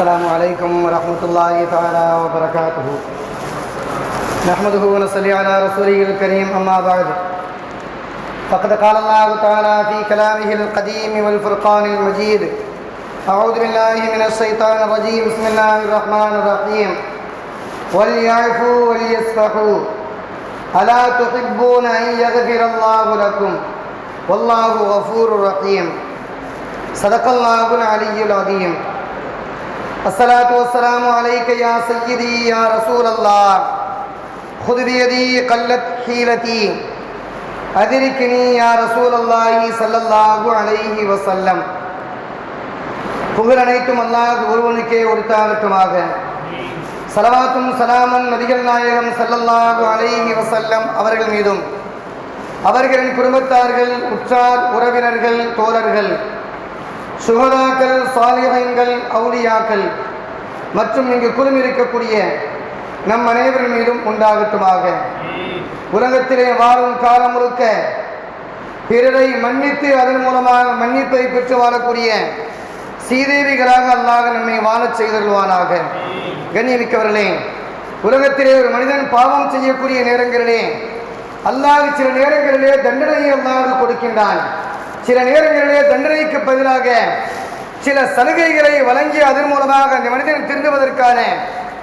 السلام عليكم ورحمة الله تعالى وبركاته. نحمده ونصلي على رسوله الكريم أما بعد. فقد قال الله تعالى في كلامه القديم والفرقان المجيد أعوذ بالله من الشيطان الرجيم بسم الله الرحمن الرحيم. وليعفوا وليصفحوا. ألا تحبون أن يغفر الله لكم؟ والله غفور رحيم. صدق الله العلي العظيم. الصلاة والسلام عليك يا سيدي يا رسول الله خذ بيدي قلت حيلتي أدركني يا رسول الله صلى الله عليه وسلم புகழ் அனைத்தும் அல்லாஹ் ஒருவனுக்கே ஒருத்தாகட்டுமாக சலவாத்தும் சலாமன் நபிகள் நாயகம் ஸல்லல்லாஹு அலைஹி வஸல்லம் அவர்கள் மீதும் அவர்களின் குடும்பத்தார்கள் உற்றார் உறவினர்கள் தோழர்கள் சுகதாக்கள் சாலிகங்கள் அவுலியாக்கள் மற்றும் இங்கு குழுமிருக்கக்கூடிய நம் அனைவரின் மீதும் உண்டாகட்டுமாக. உலகத்திலே வாழும் காலம் முழுக்க பிறரை மன்னித்து அதன் மூலமாக மன்னிப்பை பெற்று வாழக்கூடிய சீதேவிகளாக அல்லாஹ் நம்மை வாழச் செய்தருள்வானாக. கண்ணியமிக்கவர்களே உலகத்திலே ஒரு மனிதன் பாவம் செய்யக்கூடிய நேரங்களிலே அல்லாஹ் சில நேரங்களிலே தண்டனையை அல்லாது கொடுக்கின்றான். சில நேரங்களிலே தண்டனைக்கு பதிலாக சில சலுகைகளை வழங்கி அதன் மூலமாக அந்த மனிதன் திருந்துவதற்கான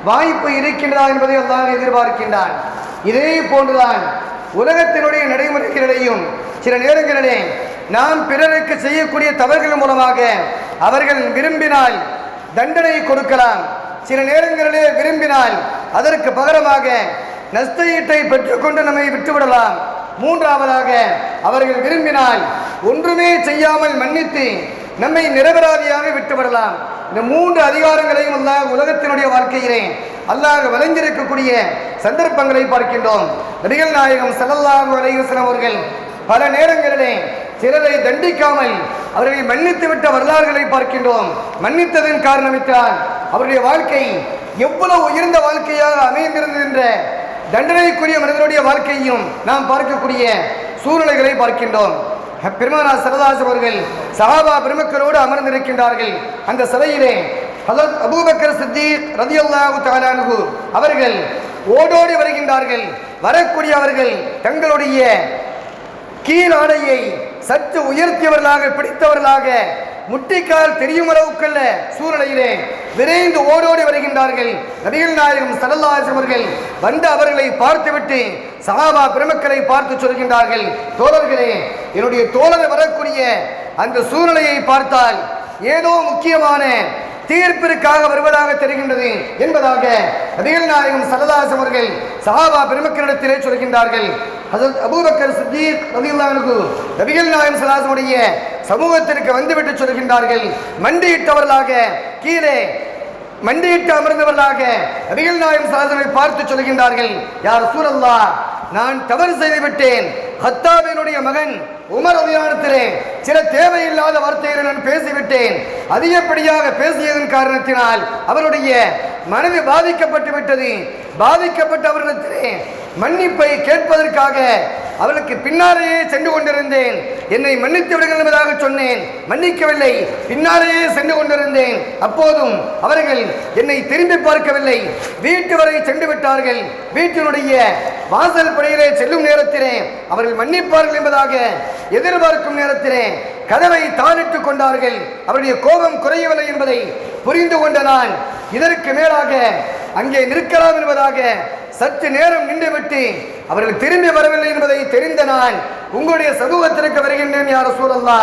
வாய்ப்பு இருக்கின்றதா என்பதை அல்லாஹ் எதிர்பார்க்கின்றான். இதே போன்றுதான் உலகத்தினுடைய நடைமுறைகளிடையும் சில நேரங்களிலே நாம் பிறருக்கு செய்யக்கூடிய தவறுகள் மூலமாக அவர்கள் விரும்பினால் தண்டனை கொடுக்கலாம். சில நேரங்களிலே விரும்பினால் அதற்கு பகரமாக நஷ்டஈட்டை பெற்றுக்கொண்டு நம்மை விட்டுவிடலாம். மூன்றாவதாக அவர்கள் விரும்பினால் ஒன்றுமே செய்யாமல் மன்னித்து நம்மை நிரபராதியாக விட்டுவிடலாம். இந்த மூன்று அதிகாரங்களையும் அல்லாஹ் உலகத்தினுடைய வாழ்க்கையிலே அல்லாஹ் வளைஞ்சிருக்கக்கூடிய சந்தர்ப்பங்களை பார்க்கின்றோம். நபிகள் நாயகம் ஸல்லல்லாஹு அலைஹி அவர்கள் பல நேரங்களிலே சிலரை தண்டிக்காமல் அவர்களை மன்னித்து விட்ட வரலாறுகளை பார்க்கின்றோம். மன்னித்ததன் காரணமிட்டால் அவருடைய வாழ்க்கை எவ்வளவு உயர்ந்த வாழ்க்கையாக அமைந்திருந்தது என்ற தண்டனைக்குரிய மனிதனுடைய வாழ்க்கையும் நாம் பார்க்கக்கூடிய சூழ்நிலைகளை பார்க்கின்றோம். பெருமானா சரதாஸ் அவர்கள் சஹாபா பெருமக்களோடு அமர்ந்திருக்கின்றார்கள். அந்த சபையிலே ஹதரத் அபூபக்கர் சித்திக் ரதியுல்லாஹு தாலானு அவர்கள் ஓடோடி வருகின்றார்கள். வரக்கூடிய அவர்கள் தங்களுடைய ஆடையை சற்று உயர்த்தியவர்களாக பிடித்தவர்களாக முட்டிக்கால் தெரியும் அளவுக்கல்ல சூழ்நிலையிலே விரைந்து ஓடோடி வருகின்றார்கள். நபிகள் நாயகம் சல்லல்லாஹு அவர்கள் வந்து அவர்களை பார்த்துவிட்டு சஹாபா பெருமக்களை பார்த்து சொல்கின்றார்கள் தோழர்களே என்னுடைய தோழர் வரக்கூடிய அந்த சூழ்நிலையை பார்த்தால் ஏதோ முக்கியமான தீர்ப்பிற்காக வருவதாக தெரிகின்றது என்பதாக நபிகள் நாயகம் சல்லல்லாஹு அவர்கள் சஹாபா பெருமக்களிடத்திலே சொல்கின்றார்கள். ஹசரத் அபூபக்கர் சித்தீக் ரலியல்லாஹு நபிகள் நாயகம் சல்லாஹுடைய சமூகத்திற்கு வந்துவிட்டு சொல்கின்றார்கள். மண்டியிட்டவர்களாக கீழே மண்டியிட்டு அமர்ந்தவர்களாக நபிகள் நாயம் சாதனை பார்த்து சொல்கின்றார்கள். யார் சூரல்லா நான் தவறு செய்து விட்டேன் மகன் உமர் அபியானத்திலே சில தேவையில்லாத வார்த்தைகளை நான் பேசிவிட்டேன். அதிகப்படியாக பேசியதன் காரணத்தினால் அவருடைய மனது பாதிக்கப்பட்டு விட்டது. பாதிக்கப்பட்ட அவர்களிடத்திலே மன்னிப்பை கேட்பதற்காக அவளுக்கு பின்னாலேயே சென்று கொண்டிருந்தேன். என்னை மன்னித்து விடுங்கள் என்பதாக சொன்னேன். மன்னிக்கவில்லை. பின்னாலேயே சென்று கொண்டிருந்தேன். அப்போதும் அவர்கள் என்னை திரும்பி பார்க்கவில்லை. வீட்டு வரை சென்று விட்டார்கள். வீட்டினுடைய வாசல் படையிலே செல்லும் நேரத்திலே அவர்கள் மன்னிப்பார்கள் என்பதாக எதிர்பார்க்கும் நேரத்திலே கதவை தாளிட்டுக் கொண்டார்கள். அவருடைய கோபம் குறையவில்லை என்பதை புரிந்து கொண்ட நான் இதற்கு மேலாக அங்கே நிற்கலாம் என்பதாக சற்று நேரம் நின்றுவிட்டு அவர்கள் திரும்பி வரவில்லை என்பதை தெரிந்த நான் உங்களுடைய சமூகத்திற்கு வருகின்றேன் யார் சூழல்லா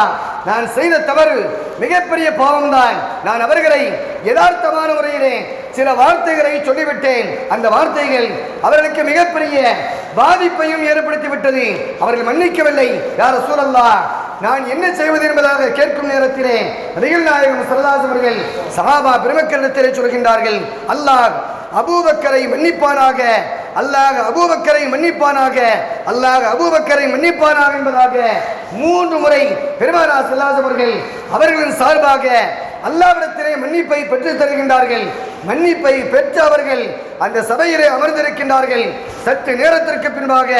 நான் செய்த தவறு மிகப்பெரிய பாவம்தான். நான் அவர்களை யதார்த்தமான முறையிலே சில வார்த்தைகளை சொல்லிவிட்டேன். அந்த வார்த்தைகள் அவர்களுக்கு மிகப்பெரிய பாதிப்பையும் ஏற்படுத்தி விட்டது அவர்கள் மன்னிக்கவில்லை. யார் சூழல்லா நான் என்ன செய்வது என்பதாக கேட்கும் நேரத்திலே ரயில் நாயகம் சரதாஸ் அவர்கள் சஹாபா பெருமக்களிடத்திலே சொல்கின்றார்கள் அல்லாஹ் அபூபக்கரை மன்னிப்பானாக அல்லாஹ் அபூபக்கரை மன்னிப்பானாக அல்லாஹ் அபூபக்கரை மன்னிப்பானாக என்பதாக மூன்று முறை பெருமானா செல்லாஸ் அவர்கள் அவர்களின் சார்பாக அல்லாவிடத்திலே மன்னிப்பை பெற்றுத் தருகின்றார்கள். மன்னிப்பை பெற்ற அவர்கள் அந்த சபையிலே அமர்ந்திருக்கின்றார்கள். சற்று நேரத்திற்கு பின்பாக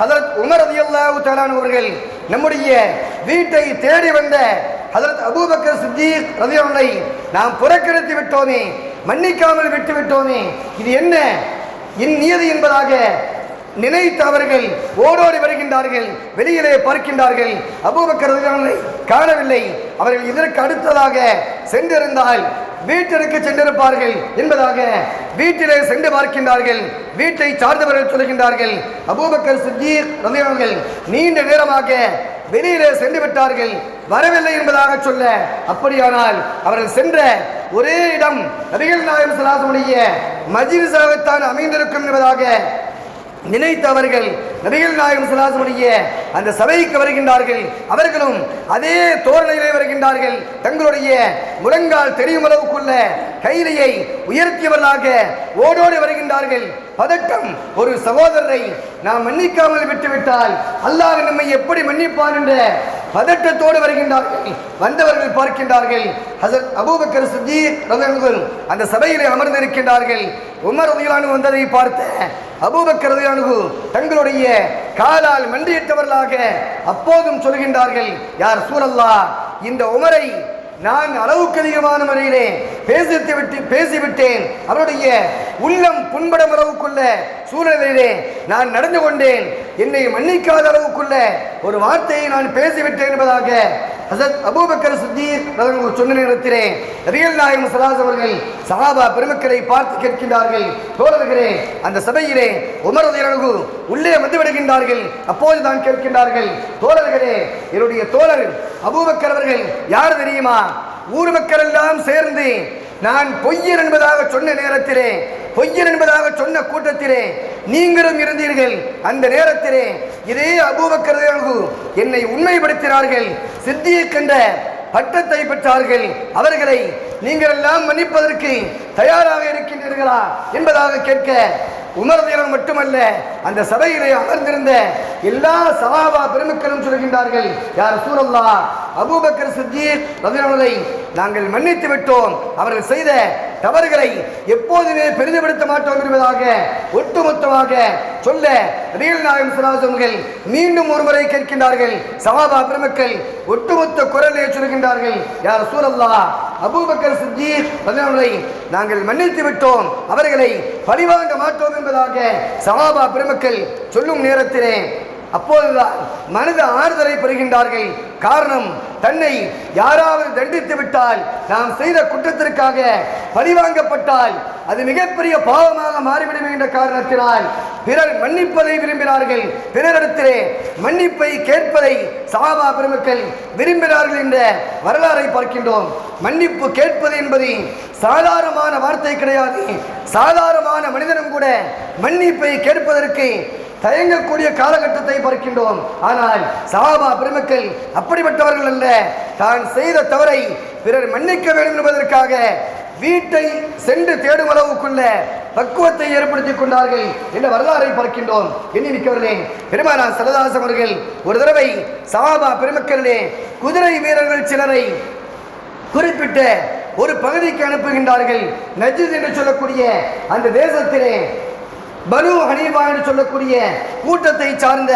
ஹசரத் உமர் ரதியல்லாஹு தாலான் அவர்கள் நம்முடைய வீட்டை தேடி வந்த ஹசரத் அபூபக்கர் சித்தீக் ரதியல்லாஹை நாம் புறக்கணித்து விட்டோமே மன்னிக்காமல் விட்டு விட்டோமே இது என்ன? என் நியதி என்பதாக நினைத்து அவர்கள் ஓடோடி வருகின்றார்கள் வெளியிலே பார்க்கின்றார்கள். அபூபக்கர் காணவில்லை அவர்கள் இதற்கு அடுத்ததாக சென்றிருந்தால் வீட்டிற்கு சென்றிருப்பார்கள் என்பதாக வீட்டிலே சென்று பார்க்கின்றார்கள். வீட்டை சார்ந்தவர்கள் சொல்கின்றார்கள். அபூபக்கர் சித்திக் ரலியல்லாஹு நீண்ட நேரமாக வெளியிலே சென்று விட்டார்கள். வரவில்லை என்பதாக சொல்ல அப்படியானால் அவர்கள் சென்ற ஒரே இடம் நபிகள் நாயகம் சலாசமுடைய மஜிலிசாகத்தான் அமைந்திருக்கும் என்பதாக நினைத்தவர்கள் நபிகள் நாயகம் சிலாசமுடைய அந்த சபைக்கு வருகின்றார்கள். அவர்களும் அதே தோரணையிலே வருகின்றார்கள். தங்களுடைய முழங்கால் தெரியும் அளவுக்குள்ள கைலையை உயர்த்தியவர்களாக ஓடோடி வருகின்றார்கள். பதட்டம் ஒரு சகோதரரை நாம் மன்னிக்காமல் விட்டுவிட்டால் அல்லாஹ் நம்மை எப்படி மன்னிப்பார் என்ற பதட்டத்தோடு வருகின்றார்கள். வந்தவர்கள் பார்க்கின்றார்கள். ஹசரத் அபூபக்கர் சுஜி அந்த சபையில் அமர்ந்திருக்கின்றார்கள். உமர் உயிரானு வந்ததை பார்த்த அபூபக்கர் தங்களுடைய காலால் மண்டியிட்டவர்களாக அப்போதும் சொல்கின்றார்கள் யார் சூழல்லா இந்த உமரை நான் அளவுக்கு அதிகமான முறையிலே பேசித்து விட்டு பேசிவிட்டேன். அவருடைய உள்ளம் புண்படும் அளவுக்குள்ள சூழ்நிலையிலே நான் நடந்து கொண்டேன். என்னை மன்னிக்காத அளவுக்குள்ள ஒரு வார்த்தையை நான் பேசிவிட்டேன் என்பதாக ஹசத் அபூபக்கர் சித்தீக் அவர்கள் சொன்ன நேரத்திலே ரியல் நாயகம் சலாஸ் அவர்கள் சஹாபா பெருமக்களை பார்த்து கேட்கின்றார்கள் தோழர்களே அந்த சபையிலே உமர் உதயனகு உள்ளே வந்து விடுகின்றார்கள். அப்போது தான் கேட்கின்றார்கள் தோழர்களே என்னுடைய தோழர் அபூபக்கர் அவர்கள் யார் தெரியுமா? ஊர் மக்கள் எல்லாம் சேர்ந்து நான் பொய்யன் என்பதாக சொன்ன நேரத்திலே பொய்யன் என்பதாக சொன்ன கூட்டத்திலே நீங்களும் இருந்தீர்கள். அந்த நேரத்திலே இதே அபூபக்கர் என்னை உண்மைப்படுத்தினார்கள். சித்தியைக் கண்ட பட்டத்தை பெற்றார்கள். அவர்களை நீங்கள் எல்லாம் மன்னிப்பதற்கு தயாராக இருக்கின்றீர்களா என்பதாக கேட்க உமர்தியரம் மட்டுமல்ல அந்த சபையிலே அமர்ந்திருந்த எல்லா சவாபா பெருமக்களும் சொல்கின்றார்கள் யார் சூழல்லா அபூபக்கர் சித்திக் ரதியவர்களை நாங்கள் மன்னித்து விட்டோம். அவர்கள் செய்த தவறுகளை எப்போதுமே பெரிதுபடுத்த மாட்டோம் என்பதாக ஒட்டுமொத்தமாக சொல்ல ரீல் நாயகம் சுராசன்கள் மீண்டும் ஒருமுறை கேட்கின்றார்கள். சவாபா பெருமக்கள் ஒட்டுமொத்த குரலை சொல்கின்றார்கள். யார் சூழல்லா அபூபக்கர் சித்தீர் பதினொன்றை நாங்கள் மன்னித்து விட்டோம். அவர்களை பழிவாங்க மாட்டோம் என்பதாக சவாபா பெருமக்கள் சொல்லும் நேரத்திலே அப்போதுதான் மனித ஆறுதலை பெறுகின்றார்கள். காரணம் தன்னை யாராவது தண்டித்து விட்டால் நாம் செய்த குற்றத்திற்காக பழிவாங்கப்பட்டால் அது மிகப்பெரிய பாவமாக மாறிவிடும் என்ற காரணத்தினால் பிறர் மன்னிப்பதை விரும்பினார்கள். பிறரிடத்திலே மன்னிப்பை கேட்பதை சாபா பெருமக்கள் விரும்பினார்கள் என்ற வரலாறை பார்க்கின்றோம். மன்னிப்பு கேட்பது என்பது சாதாரணமான வார்த்தை கிடையாது. சாதாரணமான மனிதனும் கூட மன்னிப்பை கேட்பதற்கு தயங்கக்கூடிய காலகட்டத்தை பார்க்கின்றோம் ஆனால் சாபா பெருமக்கள் அப்படிப்பட்டவர்கள் அல்ல. தான் செய்த தவறை பிறர் மன்னிக்க வேண்டும் என்பதற்காக வீட்டை சென்று தேடும் அளவுக்குள்ள பக்குவத்தை ஏற்படுத்தி கொண்டார்கள் என்ற வரலாறை பார்க்கின்றோம் எண்ணி நிற்கவர்களே பெருமானா சரதாசம் அவர்கள் ஒரு தடவை சாபா பெருமக்களிலே குதிரை வீரர்கள் சிலரை குறிப்பிட்ட ஒரு பகுதிக்கு அனுப்புகின்றார்கள். நஜித் என்று சொல்லக்கூடிய அந்த தேசத்திலே பனு ஹனீபா என்று சொல்லக்கூடிய கூட்டத்தை சார்ந்த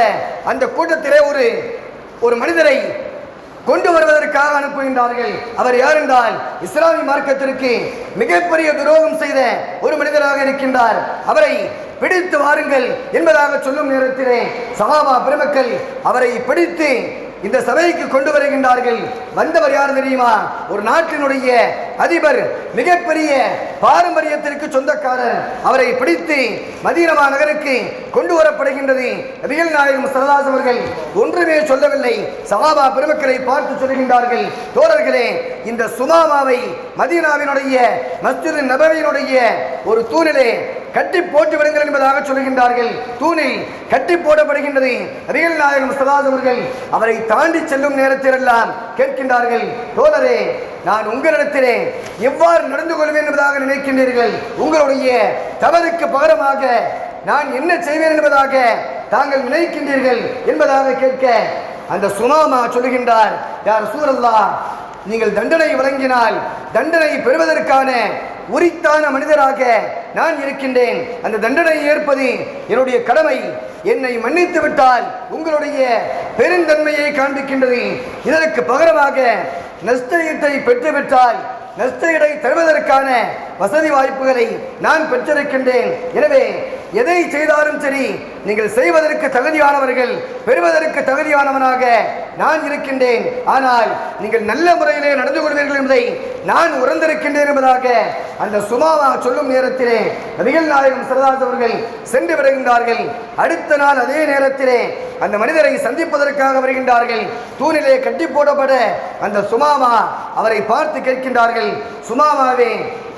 அந்த கூட்டத்திலே ஒரு ஒரு மனிதரை கொண்டு வருவதற்காக அனுப்புகின்றார்கள். அவர் யார் என்றால் இஸ்லாமிய மார்க்கத்திற்கு மிகப்பெரிய துரோகம் செய்த ஒரு மனிதராக இருக்கின்றார். அவரை பிடித்து வாருங்கள் என்பதாக சொல்லும் நேரத்திலே சகாபா பெருமக்கள் அவரை பிடித்து இந்த சபைக்கு கொண்டு வருகின்றார்கள். வந்தவர் யார் தெரியுமா? ஒரு நாட்டினுடைய அதிபர் மிகப்பெரிய பாரம்பரியத்திற்கு சொந்தக்காரர். அவரை பிடித்து மதீனமா நகருக்கு கொண்டு வரப்படுகின்றது. நபிகள் நாயகம் சரதாஸ் அவர்கள் ஒன்றுமே சொல்லவில்லை. சவாபா பெருமக்களை பார்த்து சொல்கின்றார்கள் தோழர்களே இந்த சுமாமாவை மதீனாவினுடைய மஸ்ஜித் நபவியினுடைய ஒரு தூணிலே கட்டி போட்டு விடுங்கள் என்பதாக சொல்கின்றார்கள். தூணில் கட்டி போடப்படுகின்றது. ரியல் நாயகம் சதாஸ் அவர்கள் அவரை தாண்டி செல்லும் நேரத்திலெல்லாம் கேட்கின்றார்கள் தோழரே நான் உங்களிடத்திலே எவ்வாறு நடந்து கொள்வேன் என்பதாக நினைக்கின்றீர்கள்? உங்களுடைய தவறுக்கு பகரமாக நான் என்ன செய்வேன் என்பதாக தாங்கள் நினைக்கின்றீர்கள் என்பதாக கேட்க அந்த சுமாமா சொல்கின்றார் யார் சூரல்லா நீங்கள் தண்டனை வழங்கினால் தண்டனை பெறுவதற்கான உரித்தான மனிதராக நான் இருக்கின்றேன். அந்த தண்டனை ஏற்பது என்னுடைய கடமை. என்னை மன்னித்து விட்டால் உங்களுடைய பெருந்தன்மையை காண்பிக்கின்றது. இதற்கு பகரமாக நஷ்டத்தை பெற்றுவிட்டால் நஷ்டஈடை தருவதற்கான வசதி வாய்ப்புகளை நான் பெற்றிருக்கின்றேன். எனவே எதை செய்தாலும் சரி நீங்கள் செய்வதற்கு தகுதியானவர்கள் பெறுவதற்கு தகுதியானவனாக நான் இருக்கின்றேன். ஆனால் நீங்கள் நல்ல முறையிலே நடந்து கொள்வீர்கள் என்பதை நான் உறந்திருக்கின்றேன் என்பதாக அந்த சுமாவா சொல்லும் நேரத்திலே நபிகள் நாயகம் சரதாஸ் அவர்கள் சென்று வருகின்றார்கள். அடுத்த நாள் அதே நேரத்திலே அந்த மனிதரை சந்திப்பதற்காக வருகின்றார்கள். தூணிலே கட்டி போடப்பட அந்த சுமாமா அவரை பார்த்து கேட்கின்றார்கள். சுமாமாவே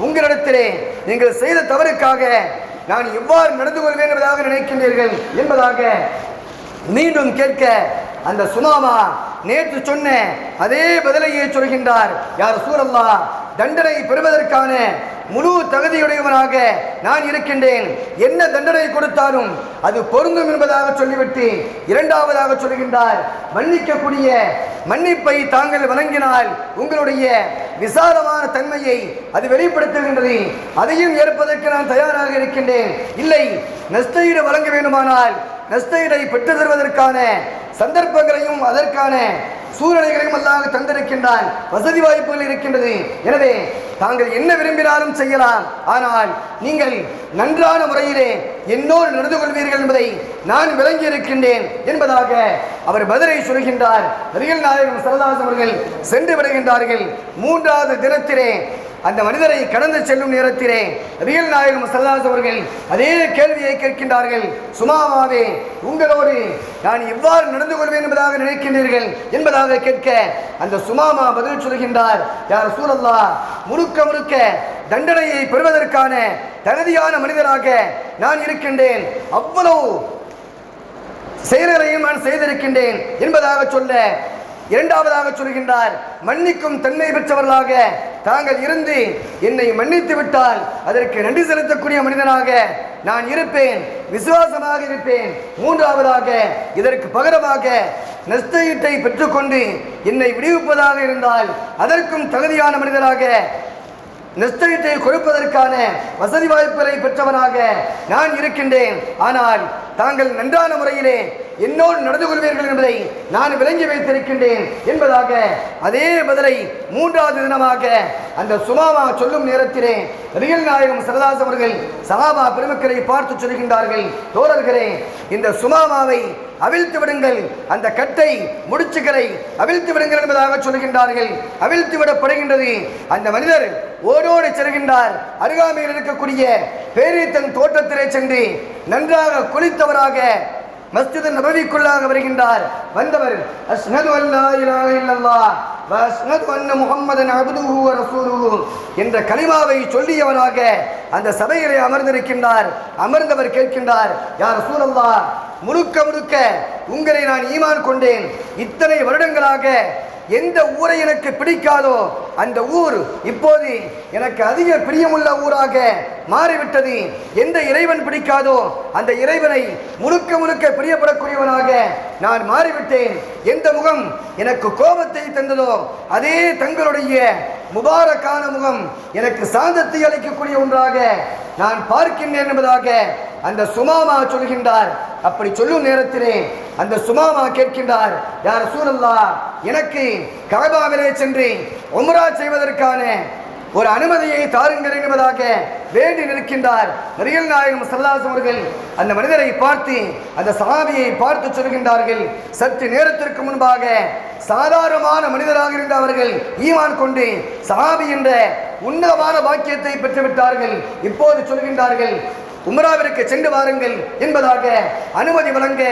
உங்களிடத்திலே நீங்கள் செய்த தவறுக்காக நான் எவ்வாறு நடந்து கொள்வேன் என்பதாக நினைக்கின்றீர்கள் என்பதாக மீண்டும் கேட்க அந்த சுமாமா நேற்று சொன்ன அதே பதிலையே சொல்கின்றார். யார் சூரல்லா தண்டனை பெறுவதற்கான முழு தகுதியுடையவனாக நான் இருக்கின்றேன். என்ன தண்டனை கொடுத்தாலும் அது பொருந்தும் என்பதாக சொல்லிவிட்டு இரண்டாவதாக சொல்கின்றார். மன்னிக்கக்கூடிய மன்னிப்பை தாங்கள் வழங்கினால் உங்களுடைய விசாலமான தன்மையை அது வெளிப்படுத்துகின்றது. அதையும் ஏற்பதற்கு நான் தயாராக இருக்கின்றேன். இல்லை நஷ்டஈடு வழங்க வேண்டுமானால் நஷ்டஈடை பெற்று தருவதற்கான சந்தர்ப்பங்களையும் அதற்கான சூழ்நிலைகளையும் அல்லாஹ் தந்திருக்கின்றான். வசதி வாய்ப்புகள் இருக்கின்றது. எனவே தாங்கள் என்ன விரும்பினாலும் செய்யலாம். ஆனால் நீங்கள் நன்றான முறையிலே என்னோடு நடந்து கொள்வீர்கள் என்பதை நான் விளங்கி இருக்கின்றேன் என்பதாக அவர் பதிலை சொல்கின்றார். நபிகள் நாயகம் சரதாஸ் அவர்கள் சென்று விடுகின்றார்கள். மூன்றாவது தினத்திலே அந்த மனிதரை கடந்து செல்லும் நேரத்திலே ரியல் நாயகம் சல்லாஸ் அவர்கள் அதே கேள்வியை கேட்கின்றார்கள். சுமாவாவே உங்களோடு நான் எவ்வாறு நடந்து கொள்வேன் என்பதாக நினைக்கின்றீர்கள்? என்பதாக கேட்க அந்த சுமாமா பதில் சொல்கின்றார் யார் சூழல்லா முழுக்க முழுக்க தண்டனையை பெறுவதற்கான தகுதியான மனிதராக நான் இருக்கின்றேன். அவ்வளவு செயல்களையும் நான் செய்திருக்கின்றேன். என்பதாக சொல்ல இரண்டாவதாக சொல்கின்றார் மன்னிக்கும் தன்மை பெற்றவர்களாக தாங்கள் இருந்து என்னை மன்னித்து விட்டால் அதற்கு நன்றி செலுத்தக்கூடிய மனிதனாக நான் இருப்பேன் விசுவாசமாக இருப்பேன். மூன்றாவதாக இதற்கு பகரமாக நஷ்டஈட்டை பெற்றுக்கொண்டு என்னை விடுவிப்பதாக இருந்தால் அதற்கும் தகுதியான மனிதராக நஷ்டஈட்டை கொடுப்பதற்கான வசதி வாய்ப்புகளை பெற்றவனாக நான் இருக்கின்றேன். ஆனால் தாங்கள் நன்றான முறையிலே என்னோடு நடந்து கொள்வீர்கள் என்பதை நான் விளங்கி வைத்திருக்கின்றேன் என்பதாக அதே பதிலை மூன்றாவது தினமாக அந்த சுமாமா சொல்லும் நேரத்திலே ரியல் நாயகம் சரதாஸ் அவர்கள் சகாபா பெருமக்களை பார்த்து சொல்கின்றார்கள். தோழர்களே இந்த சுமாமாவை அவிழ்த்து விடுங்கள். அந்த கட்டை முடிச்சுகளை அவிழ்த்து விடுங்கள் என்பதாக சொல்கின்றார்கள். அவிழ்த்து விடப்படுகின்றது. அந்த மனிதர் ஓடோடு செல்கின்றார். அருகாமையில் இருக்கக்கூடிய பேரீத்தன் தோட்டத்திலே சென்று நன்றாக குளித்தவராக மஸ்ஜித் நபவிக்குள்ளாக வருகின்றார். வந்தவர் அஸ்னது அல்லா இலாஹ இல்லல்லாஹ் வ அன்ன முஹம்மதன் அப்துஹு வ ரசூலுஹு என்ற கலிமாவை சொல்லியவராக அந்த சபையிலே அமர்ந்திருக்கின்றார். அமர்ந்தவர் கேட்கின்றார் யார் ரசூலல்லா முழுக்க முழுக்க உங்களை நான் ஈமான் கொண்டேன். இத்தனை வருடங்களாக எந்த ஊரை எனக்கு பிடிக்காதோ அந்த ஊர் இப்போது எனக்கு அதிக பிரியமுள்ள ஊராக மாறிவிட்டது. எந்த இறைவன் பிடிக்காதோ அந்த இறைவனை முழுக்க முழுக்க பிரியப்படக்கூடியவனாக நான் மாறிவிட்டேன். எந்த முகம் எனக்கு கோபத்தை தந்ததோ அதே தங்களுடைய முபாரக்கான முகம் எனக்கு சாந்தத்தை அளிக்கக்கூடிய ஒன்றாக நான் பார்க்கின்றேன் என்பதாக அந்த சுமாமா சொல்கின்றார். அப்படி சொல்லும் நேரத்திலே அந்த சுமாமா கேட்கின்றார் யார் சூழல்லா எனக்கு கபாவிலே சென்று உம்ரா செய்வதற்கான ஒரு அனுமதியை தாருங்கள் என்பதாக வேண்டி நிற்கின்றார். நரியல் நாயகம் சல்லாஸ் அவர்கள் அந்த மனிதரை பார்த்து அந்த சஹாபியை பார்த்து சொல்கின்றார்கள் சற்று நேரத்திற்கு முன்பாக சாதாரணமான மனிதராக இருந்த அவர்கள் ஈமான் கொண்டு சஹாபி என்ற உன்னதமான வாக்கியத்தை பெற்றுவிட்டார்கள். இப்போது சொல்கின்றார்கள் உமராவிற்கு சென்று வாருங்கள் என்பதாக அனுமதி வழங்க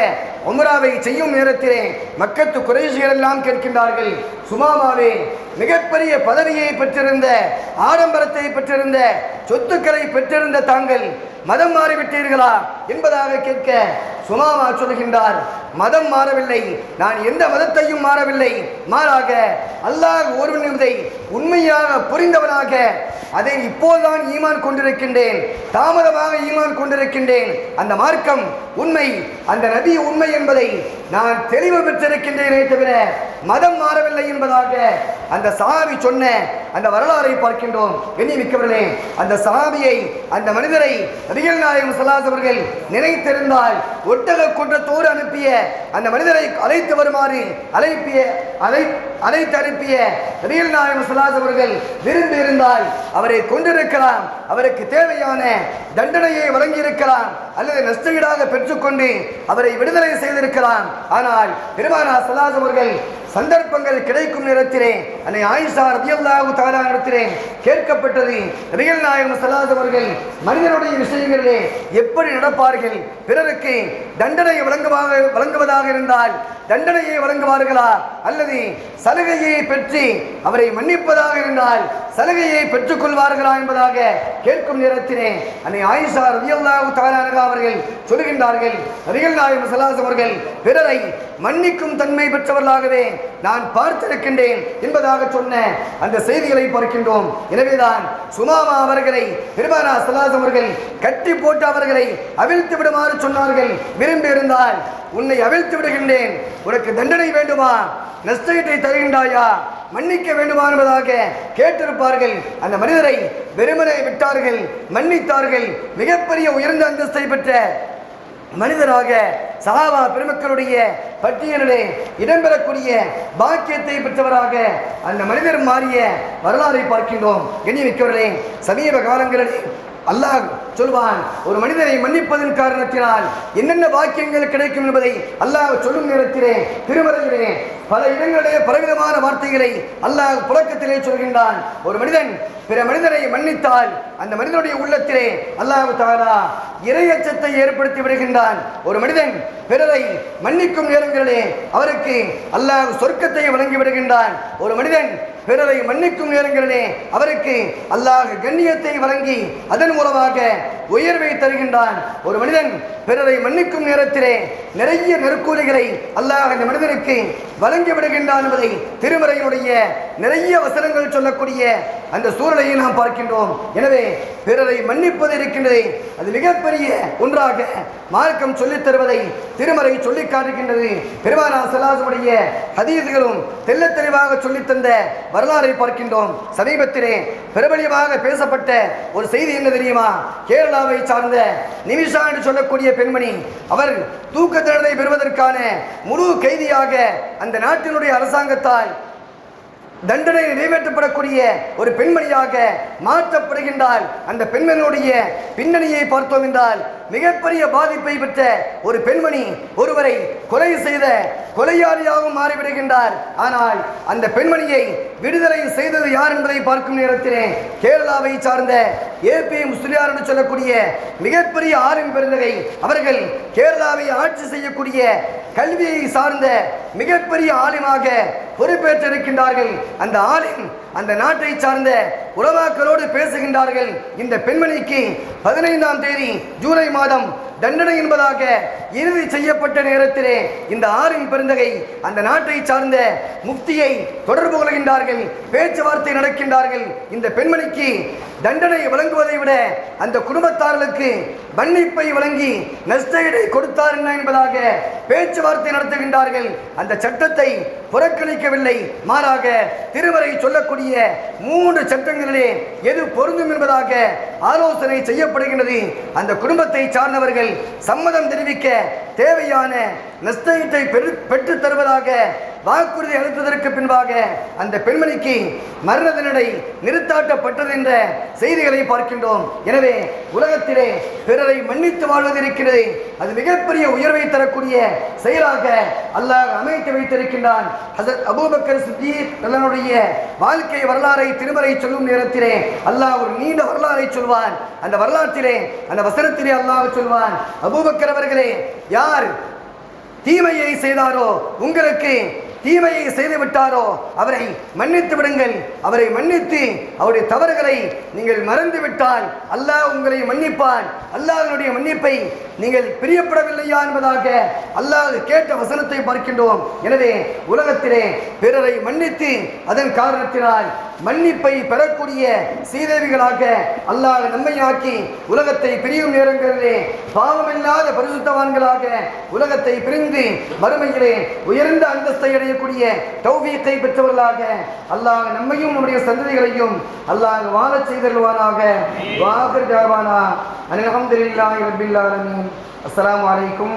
உமராவை செய்யும் நேரத்திலே மக்கத்து குறைசிகள் எல்லாம் கேட்கின்றார்கள். சுமாமாவே மிகப்பெரிய பதவியை பெற்றிருந்த ஆடம்பரத்தை பெற்றிருந்த சொத்துக்களை பெற்றிருந்த தாங்கள் மதம் மாறிவிட்டீர்களா என்பதாக கேட்க சுமாமா சொல்கின்றார். மதம் மாறவில்லை. நான் எந்த மதத்தையும் மாறவில்லை. மாறாக அல்லாஹ் ஒருவன் என்பதை உண்மையாக புரிந்தவனாக அதை இப்போதுதான் ஈமான் கொண்டிருக்கின்றேன். தாமதமாக ஈமான் கொண்டிருக்கின்றேன். அந்த மார்க்கம் உண்மை அந்த நபி உண்மை என்பதை நான் தெளிவு பெற்றிருக்கின்றேனே தவிர மதம் மாறவில்லை என்பதாக அந்த சஹாபி சொன்ன அந்த வரலாறை பார்க்கின்றோம். எண்ணி மிக்கவர்களே அந்த சஹாபியை அந்த மனிதரை ரியல் நாயகம் ஸல்லல்லாஹு அவர்கள் நினைத்திருந்தால் ஒட்டக குன்றத்தோடு அனுப்பிய அந்த மனிதரை அழைத்து வருமாறு அழைப்பிய அழை அழைத்து அனுப்பிய நபிகள் நாயகம் சலாஸ் அவர்கள் விரும்பி இருந்தால் அவரை கொண்டிருக்கலாம். அவருக்கு தேவையான தண்டனையை வழங்கியிருக்கலாம். அல்லது நஷ்டஈடாக பெற்றுக்கொண்டு அவரை விடுதலை செய்திருக்கலாம். ஆனால் பெருமானா சலாஸ் அவர்கள் சந்தர்ப்பங்கள் கிடைக்கும் நேரத்திலே அன்னை ஆயிஷா ரதியல்லாஹு தாலா நடத்திலே கேட்கப்பட்டது. ரியல் நாயகம் சலாஸ் அவர்கள் மனிதனுடைய விஷயங்களிலே எப்படி நடப்பார்கள்? பிறருக்கு தண்டனை வழங்குவாக வழங்குவதாக இருந்தால் தண்டனையை வழங்குவார்களா? அல்லது சலுகையை பெற்று அவரை மன்னிப்பதாக இருந்தால் சலுகையை பெற்றுக்கொள்வார்களா என்பதாக கேட்கும் நேரத்திலே அன்னை ஆயிஷா ரதியல்லாஹு தாலா அவர்கள் சொல்கின்றார்கள் ரியல் நாயகம் ஸல்லல்லாஹு அவர்கள் பிறரை மன்னிக்கும் தன்மை பெற்றவர்களாகவே நான் பார்த்திருக்கின்றேன் என்பதாக சொன்ன அந்த செய்திகளை பார்க்கின்றோம். எனவேதான் சுமாமா அவர்களை பெருமானா சலாஸ் அவர்கள் கட்டி போட்டு அவர்களை அவிழ்த்து விடுமாறு சொன்னார்கள். விரும்பி இருந்தால் உன்னை அவிழ்த்து விடுகின்றேன். உனக்கு தண்டனை வேண்டுமா? நஷ்டத்தை தருகின்றாயா? மன்னிக்க வேண்டுமா என்பதாக கேட்டிருப்பார்கள். அந்த மனிதரை வெறுமனை விட்டார்கள் மன்னித்தார்கள். மிகப்பெரிய உயர்ந்த அந்தஸ்தை பெற்ற மனிதராக சகாபா பெருமக்களுடைய பட்டியலிலே இடம்பெறக்கூடிய பாக்கியத்தை பெற்றவராக அந்த மனிதர் மாறிய வரலாறை பார்க்கின்றோம். எண்ணி மிக்கவர்களே சமீப காலங்களில் அல்லாஹ் சொல்வான் ஒரு மனிதனை மன்னிப்பதன் காரணத்தினால் என்னென்ன வாக்கியங்கள் கிடைக்கும் என்பதை அல்லாஹ் சொல்லும் நேரத்திலே திருமறையிலே பல இடங்களிலே பலவிதமான வார்த்தைகளை அல்லாஹ் புழக்கத்திலே சொல்கின்றான். ஒரு மனிதன் பிற மனிதரை மன்னித்தால் அந்த மனிதனுடைய உள்ளத்திலே அல்லாஹ் தாரா இரையச்சத்தை ஏற்படுத்தி விடுகின்றான். ஒரு மனிதன் பிறரை மன்னிக்கும் நேரங்களிலே அவருக்கு அல்லாஹ் சொர்க்கத்தை வழங்கி விடுகின்றான். ஒரு மனிதன் பிறரை மன்னிக்கும் நேரங்களிலே அவருக்கு அல்லாஹ் கண்ணியத்தை வழங்கி அதன் மூலமாக உயர்வை தருகின்றான். ஒரு மனிதன் பிறரை மன்னிக்கும் நேரத்திலே நிறைய நெருக்கூலிகளை அல்லாஹ் அந்த மனிதனுக்கு வழங்கி விடுகின்றான் என்பதை திருமறையினுடைய நிறைய வசனங்கள் சொல்லக்கூடிய அந்த சூழலையை நாம் பார்க்கின்றோம். எனவே பிறரை மன்னிப்பது இருக்கின்றது அது மிகப்பெரிய ஒன்றாக மார்க்கம் சொல்லித் தருவதை திருமறை சொல்லிக் காட்டுகின்றது. பெருமானா சலாசுடைய ஹதீதுகளும் தெல்ல தெளிவாக சொல்லித் தந்த வரலாறை பார்க்கின்றோம். சமீபத்திலே பிரபலியமாக பேசப்பட்ட ஒரு செய்தி என்ன தெரியுமா? கேரளாவை சார்ந்த நிமிஷா என்று சொல்லக்கூடிய பெண்மணி அவர் தூக்க தண்டனை பெறுவதற்கான முழு கைதியாக அந்த நாட்டினுடைய அரசாங்கத்தால் தண்டனை நிறைவேற்றப்படக்கூடிய ஒரு பெண்மணியாக மாற்றப்படுகின்றால் அந்த பெண்மணியுடைய பின்னணியை பார்த்தோம் என்றால் மிகப்பெரிய பாதிப்பை பெற்ற ஒரு பெண்மணி ஒருவரை கொலை செய்த கொலையாளியாகவும் மாறிவிடுகின்றார். ஆனால் அந்த பெண்மணியை விடுதலை செய்தது யார் என்பதை பார்க்கும் நேரத்திலே கேரளாவை சார்ந்த ஏபி முஸ்லியார் என்று சொல்லக்கூடிய மிகப்பெரிய ஆரின் பெருந்தகை அவர்கள் கேரளாவை ஆட்சி செய்யக்கூடிய கல்வியை சார்ந்த மிகப்பெரிய ஆலிமாக பொறுப்பேற்றிருக்கின்றார்கள். அந்த ஆலிம் அந்த நாட்டை சார்ந்த உறவாக்களோடு பேசுகின்றார்கள். இந்த பெண்மணிக்கு பதினைந்தாம் தேதி ஜூலை மாதம் போதும் தண்டனை என்பதாக இறுதி செய்யப்பட்ட நேரத்திலே இந்த ஆறின் பெருந்தகை அந்த நாட்டை சார்ந்த முக்தியை தொடர்பு கொள்கின்றார்கள் பேச்சுவார்த்தை நடக்கின்றார்கள். இந்த பெண்மணிக்கு தண்டனை வழங்குவதை விட அந்த குடும்பத்தார்களுக்கு மன்னிப்பை வழங்கி நஷ்டஈடை கொடுத்தார் என்ன என்பதாக பேச்சுவார்த்தை நடத்துகின்றார்கள். அந்த சட்டத்தை புறக்கணிக்கவில்லை. மாறாக திருவரை சொல்லக்கூடிய மூன்று சட்டங்களிலே எது பொருந்தும் என்பதாக ஆலோசனை செய்யப்படுகின்றது. அந்த குடும்பத்தை சார்ந்தவர்கள் சம்மதம் தெரிவிக்க தேவையான நஷ்டஈட்டை பெற்று பெற்றுத் தருவதாக வாக்குறுதி அளித்ததற்கு பின்பாக அந்த பெண்மணிக்கு மரண தண்டனை நிறுத்தாட்டப்பட்டது என்ற செய்திகளை பார்க்கின்றோம். எனவே உலகத்திலே பிறரை மன்னித்து வாழ்வது இருக்கிறது அது மிகப்பெரிய உயர்வை தரக்கூடிய செயலாக அல்லாஹ் அமைத்து வைத்திருக்கின்றான். ஹசரத் அபூபக்கர் சித்தீக் தன்னுடைய வாழ்க்கை வரலாறை திருமறை சொல்லும் நேரத்திலே அல்லாஹ் ஒரு நீண்ட வரலாறை சொல்வான். அந்த வரலாற்றிலே அந்த வசனத்திலே அல்லாஹ் சொல்வான் அபூபக்கர் அவர்களே யார் தீமையை செய்தாரோ உங்களுக்கு தீமையை செய்து விட்டாரோ அவரை மன்னித்து விடுங்கள். அவரை மன்னித்து அவருடைய தவறுகளை நீங்கள் மறந்து விட்டால் அல்லாஹ் உங்களை மன்னிப்பான். அல்லாஹனுடைய மன்னிப்பை நீங்கள் பிரியப்படவில்லையா என்பதாக அல்லாஹ் கேட்ட வசனத்தை பார்க்கின்றோம். எனவே உலகத்திலே பிறரை மன்னித்து அதன் காரணத்தினால் மன்னிப்பை பெறக்கூடிய சீதேவிகளாக அல்லாஹ் நன்மையாக்கி உலகத்தை பிரியும் நேரங்களிலே பாவமில்லாத பரிசுத்தவான்களாக உலகத்தை பிரிந்து மறுமையிலே உயர்ந்த அந்தஸ்தை அடையக்கூடிய தௌஃபீத்தை பெற்றவர்களாக அல்லாஹ் நம்மையும் நம்முடைய சந்ததிகளையும் அல்லாஹ் வாழச் செய்தருவானாக வாகர் ஜாவானா அல்ஹம்துலில்லாஹி ரப்பில் ஆலமீன். அஸ்ஸலாமு அலைக்கும்